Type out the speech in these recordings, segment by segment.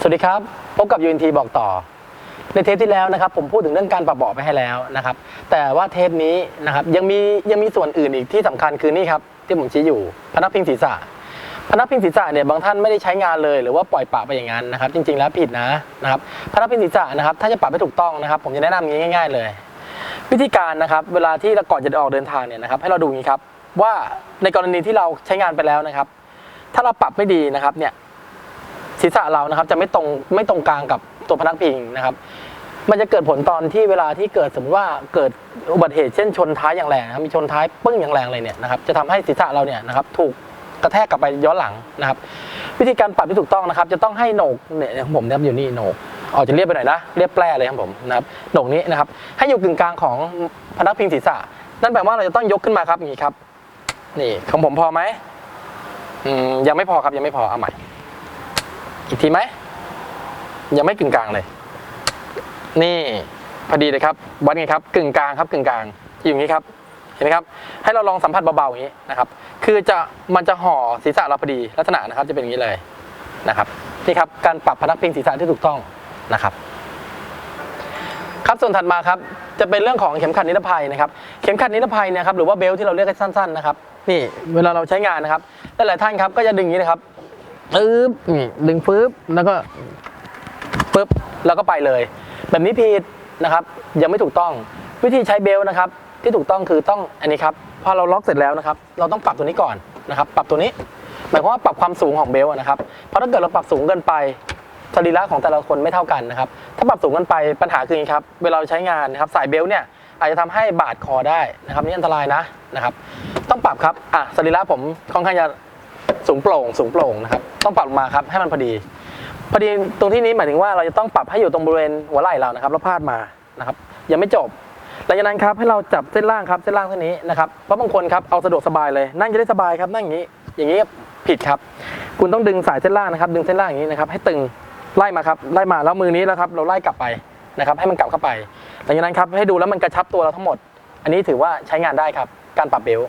สวัสดีครับ พบกับ UNT บอกต่อ ในเทปที่แล้วนะครับ ผมพูดถึงเรื่องการปรับเบาะไปให้แล้วนะครับ แต่ว่าเทปนี้นะครับยังมียังมีส่วนอื่นอีกที่สำคัญคือนี่ครับ ที่ผมชี้อยู่พนักพิงศีรษะ พนักพิงศีรษะเนี่ยบางท่านไม่ได้ใช้งานเลยหรือว่าปล่อยปะไปอย่างนั้นนะครับ จริง ๆแล้วผิดนะนะครับพนักพิงศีรษะนะครับ ถ้าจะปรับให้ถูกต้องนะครับ ผมจะแนะนำงี้ง่าย ๆ เลย วิธีการนะครับ เวลาที่เราก่อนจะออกเดินทางเนี่ยนะครับ ให้เราดูงนี้ครับว่าในกรณีที่เราใช้งานไปแล้วนะครับ ถ้าเราปรับไม่ดีนะครับเนี่ย ศีรษะเรานะครับจะไม่ตรงไม่ตรงกลางกับตัวพนักพิงนะครับ มันจะเกิดผลตอนที่เวลาที่เกิดสมมติว่าเกิดอุบัติเหตุเช่นชนท้ายอย่างแรงนะครับมีชนท้ายปึ้งอย่างแรงเลยเนี่ยนะครับจะทำให้ศีรษะเราเนี่ยนะครับถูกกระแทกกลับไปย้อนหลังนะครับ วิธีการปรับที่ถูกต้องนะครับ จะต้องให้โหนกเนี่ยของผมนะครับอยู่นี่โหนกออกจะเรียบไปหน่อยนะเรียบแปร่เลยครับผมนะครับโหนกนี้นะครับ ให้อยู่กึ่งกลางของพนักพิงศีรษะ นั่นแปลว่าเราจะต้องยกขึ้นมาครับอย่างนี้ครับ นี่ของผมพอไหมอืมยังไม่พอครับยังไม่พอเอาใหม่ อีกทีไหม ยังไม่กึ่งกลางเลย นี่พอดีเลยครับวัดไงครับกึ่งกลางครับกึ่งกลางอยู่อย่างนี้ครับเห็นไหมครับ ให้เราลองสัมผัสเบาๆอย่างนี้นะครับ คือจะมันจะห่อศีรษะเราพอดีลักษณะนะครับ จะเป็นอย่างนี้เลยนะครับนี่ครับการปรับพนักพิงศีรษะที่ถูกต้องนะครับ ครับส่วนถัดมาครับจะเป็นเรื่องของเข็มขัดนิรภัยนะครับ เข็มขัดนิรภัยเนะครับหรือว่าเบลที่เราเรียกกันสั้น ๆ นะครับ นี่เวลาเราใช้งานนะครับหลายๆท่านครับก็จะดึงอย่างนี้นะครับ ปึ๊บนี่ดึงปึ๊บแล้วก็ปึ๊บแล้วก็ไปเลย แบบนี้ผิดนะครับ ยังไม่ถูกต้องวิธีใช้เบลต์นะครับ ที่ถูกต้องคือต้องอันนี้ครับพอเราล็อกเสร็จแล้วนะครับ เราต้องปรับตัวนี้ก่อนนะครับ ปรับตัวนี้หมายความว่าปรับความสูงของเบลต์นะครับเพราะถ้าเกิดเราปรับสูงเกินไปสรีระของแต่ละคนไม่เท่ากันนะครับ ถ้าปรับสูงเกินไปปัญหาคืออย่างนี้ครับ เวลาใช้งานนะครับสายเบลต์เนี่ยอาจจะทำให้บาดคอได้นะครับนี่อันตรายนะนะครับ ต้องปรับครับอะสรีระผมค่อนข้างจะ สูงโปร่งสูงโปร่งนะครับต้องปรับลงมาครับให้มันพอดี พอดีตรงที่นี้หมายถึงว่าเราจะต้องปรับให้อยู่ตรงบริเวณหัวไหล่เรานะครับแล้วพาดมานะครับยังไม่จบหลังจากนั้นครับให้เราจับเส้นล่างครับเส้นล่างเส้นนี้นะครับเพราะบางคนครับเอาสะดวกสบายเลยนั่งจะได้สบายครับนั่งอย่างนี้ อย่างนี้ผิดครับ คุณต้องดึงสายเส้นล่างนะครับ ดึงเส้นล่างอย่างนี้นะครับ ให้ตึงไล่มาครับไล่มาแล้วมือนี้แล้วครับเราไล่กลับไปนะครับ ให้มันกลับเข้าไป หลังจากนั้นครับให้ดูแล้วมันกระชับตัวเราทั้งหมด อันนี้ถือว่าใช้งานได้ครับ การปรับเบล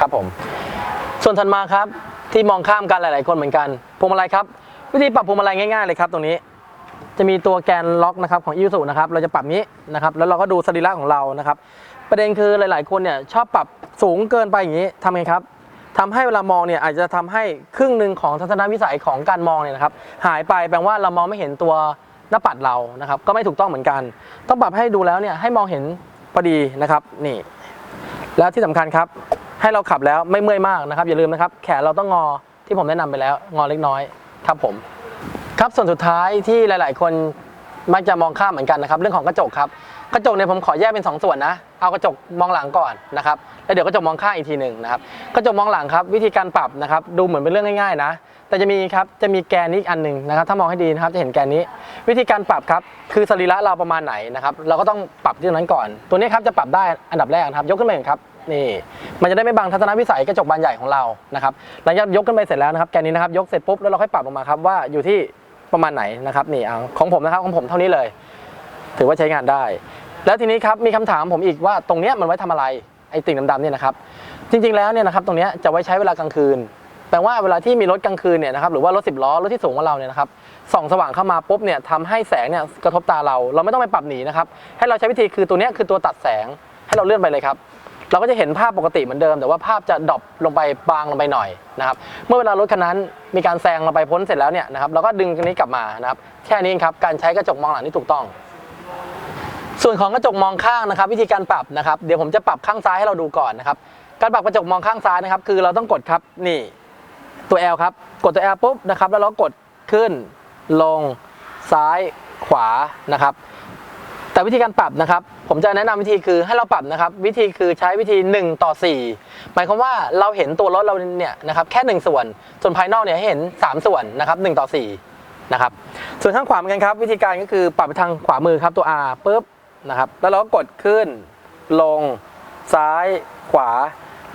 ครับผม ส่วนถัดมาครับ ที่มองข้ามกันหลาย ๆ คนเหมือนกันพวงมาลัยครับวิธีปรับพวงมาลัยง่ายๆเลยครับตรงนี้ จะมีตัวแกนล็อกนะครับของอิวสุนะครับเราจะปรับนี้นะครับแล้วเราก็ดูสรีระของเรานะครับ ประเด็นคือหลาย ๆ คนเนี่ยชอบปรับสูงเกินไปอย่างนี้ทำไงครับทำให้เวลามองเนี่ยอาจจะทำให้ครึ่งหนึ่งของทัศนวิสัยของการมองเนี่ยนะครับหายไปแปลว่าเรามองไม่เห็นตัวหน้าปัดเรานะครับ ก็ไม่ถูกต้องเหมือนกัน ต้องปรับให้ดูแล้วเนี่ยให้มองเห็นพอดีนะครับนี่ แล้วที่สำคัญครับ ให้เราขับแล้วไม่เมื่อยมากนะครับ อย่าลืมนะครับ แขนเราต้องงอที่ผมแนะนำไปแล้ว งอเล็กน้อยครับผม ครับส่วนสุดท้ายที่หลาย ๆ คนมักจะมองข้ามเหมือนกันนะครับ เรื่องของกระจกครับกระจกเนี่ยผมขอแยกเป็นสองส่วนนะ เอากระจกมองหลังก่อนนะครับ แล้วเดี๋ยวกระจกมองข้างอีกทีหนึ่งนะครับ กระจกมองหลังครับวิธีการปรับนะครับ ดูเหมือนเป็นเรื่องง่ายๆนะ แต่จะมีครับจะมีแกนนี้อีกอันหนึ่งนะครับ ถ้ามองให้ดีนะครับจะเห็นแกนนี้ วิธีการปรับครับคือสรีระเราประมาณไหนนะครับ เราก็ต้องปรับที่ตรงนั้นก่อน ตัวนี้ครับจะปรับได้อันดับแรกนะครับ ยกขึ้นมาเห็นครับ นี่มันจะได้ไม่บังทัศนวิสัยกระจกบานใหญ่ของเรานะครับหลังจากยกขึ้นไปเสร็จแล้วนะครับแกนนี้นะครับยกเสร็จปุ๊บแล้วเราค่อยปรับลงมาครับว่าอยู่ที่ประมาณไหนนะครับนี่เอาของผมนะครับของผมเท่านี้เลย ถือว่าใช้งานได้ แล้วทีนี้ครับมีคำถามผมอีกว่าตรงเนี้ยมันไว้ทำอะไรไอ้ติ่งดำๆเนี่ยนะครับจริงๆแล้วเนี่ยนะครับตรงเนี้ยจะไว้ใช้เวลากลางคืนแปลว่าเวลาที่มีรถกลางคืนเนี่ยนะครับหรือว่ารถสิบล้อรถที่สูงกว่าเราเนี่ยนะครับส่องสว่างเข้ามาปุ๊บเนี่ยทำให้แสงเนี่ยกระทบตาเรา เราไม่ต้องไปปรับหนีนะครับให้เราใช้วิธีคือตัวเนี้ยคือตัวตัดแสงให้เราเลื่อนไปเลยครับ เราก็จะเห็นภาพปกติเหมือนเดิม แต่ว่าภาพจะดรอปลงไปบางลงไปหน่อยนะครับเมื่อเวลารถคันนั้นมีการแซงเราไปพ้นเสร็จแล้วเนี่ยนะครับเราก็ดึงตรงนี้กลับมานะครับแค่นี้ครับการใช้กระจกมองหลังที่ถูกต้อง ส่วนของกระจกมองข้างนะครับ วิธีการปรับนะครับ เดี๋ยวผมจะปรับข้างซ้ายให้เราดูก่อนนะครับการปรับกระจกมองข้างซ้ายนะครับ คือเราต้องกดครับนี่ตัว L ครับกดตัว L ปุ๊บนะครับแล้วเรากดขึ้นลงซ้ายขวานะครับ แต่วิธีการปรับนะครับ ผมจะแนะนำวิธีคือให้เราปรับนะครับ วิธีคือใช้วิธี 1 ต่อ 4 หมายความว่าเราเห็นตัวรถเราเนี่ยนะครับแค่ 1 ส่วน ส่วนภายนอกเนี่ยให้เห็น 3 ส่วนนะครับ1ต่อ4นะครับส่วนข้างขวาเหมือนกันครับ วิธีการก็คือปรับไปทางขวามือครับตัว R ปุ๊บนะครับแล้วเราก็กดขึ้น ลง ซ้าย ขวา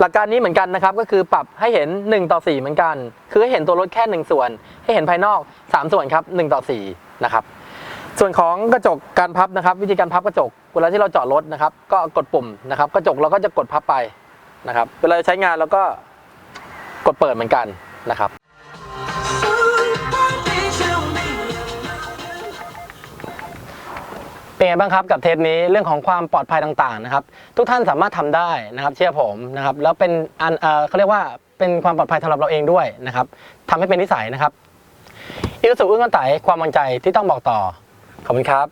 หลักการนี้เหมือนกันนะครับก็คือปรับให้เห็น 1 ต่อ 4 เหมือนกัน คือให้เห็นตัวรถแค่ 1 ส่วน ให้เห็นภายนอก 3 ส่วนครับ1ต่อ4นะครับ ส่วนของกระจกการพับนะครับ วิธีการพับกระจกเวลาที่เราจอดรถนะครับ ก็กดปุ่มนะครับ กระจกเราก็จะกดพับไปนะครับ เวลาใช้งานเราก็กดเปิดเหมือนกันนะครับ เป็นไงบ้างครับกับเทปนี้เรื่องของความปลอดภัยต่างๆนะครับ ทุกท่านสามารถทำได้นะครับ เชื่อผมนะครับ แล้วเป็นอันเออเขาเรียกว่าเป็นความปลอดภัยสำหรับเราเองด้วยนะครับทำให้เป็นนิสัยนะครับอิรุสุอึ้งกันไตความมั่นใจที่ต้องบอกต่อ ขอบคุณครับ